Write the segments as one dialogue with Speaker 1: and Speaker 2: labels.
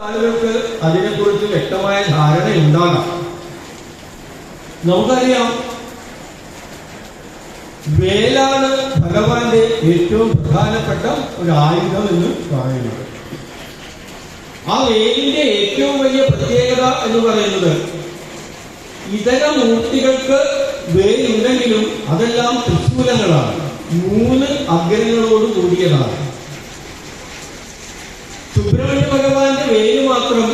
Speaker 1: ആളുകൾക്ക് അതിനെക്കുറിച്ച് വ്യക്തമായ ധാരണ ഉണ്ടാകാം. നമുക്കറിയാം വേലാണ് ഭഗവാന്റെ ഏറ്റവും പ്രധാനപ്പെട്ട ഒരു ആയുധം എന്ന് പറയുന്നത്. ആ വേലിന്റെ ഏറ്റവും വലിയ പ്രത്യേകത എന്ന് പറയുന്നത് ഇതര മൂർത്തികൾക്ക് വേലുണ്ടെങ്കിലും അതെല്ലാം ത്രിശൂലങ്ങളാണ്. മൂന്ന് അഗ്രങ്ങളോട് കൂടിയതാണ്. സുബ്രഹ്മണ്യ ഭഗവാന്റെ മാത്രം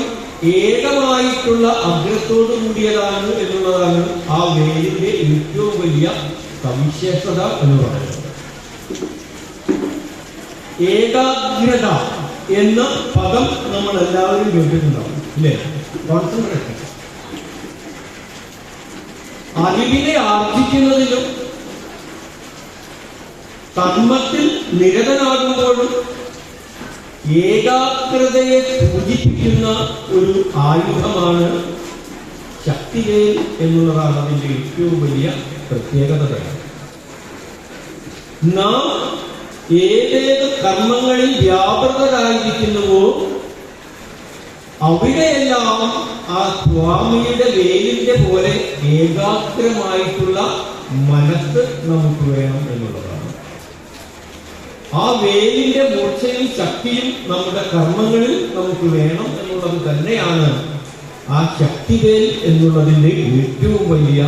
Speaker 1: ഏകമായിട്ടുള്ള അഗ്രത്തോട് കൂടിയതാണ് എന്നുള്ളതാണ് ആ വേലിന്റെ ഏറ്റവും വലിയ സവിശേഷത എന്ന് പറയുന്നത്. ഏകാഗ്രത എന്ന പദം നമ്മൾ എല്ലാവരും കേട്ടിട്ടുണ്ടാവും അല്ലേ അറിവിനെ ആർജിക്കുന്നതിലും കർമ്മത്തിൽ നിരതനാകുമ്പോഴും ഏകാഗ്രതയെ സൂചിപ്പിക്കുന്ന ഒരു ആയുധമാണ് ശക്തിവേൽ എന്നുള്ളതാണ് അതിന്റെ ഏറ്റവും വലിയ പ്രത്യേകത നാം ഏതേത് കർമ്മങ്ങളിൽ വ്യാപൃതരായിരിക്കുന്നുവോ അവിടെയെല്ലാം ആ സ്വാമിയുടെ വേലിന്റെ പോലെ ഏകാഗ്രമായിട്ടുള്ള മനസ്സ് നമുക്ക് വേണം എന്നുള്ളതാണ്. ആ വേലിന്റെ മൂർച്ചയും ശക്തിയും നമ്മുടെ കർമ്മങ്ങളിൽ നമുക്ക് വേണം എന്നുള്ളത് തന്നെയാണ്. ആ ശക്തിവേൽ എന്നുള്ളതിന്റെ ഏറ്റവും വലിയ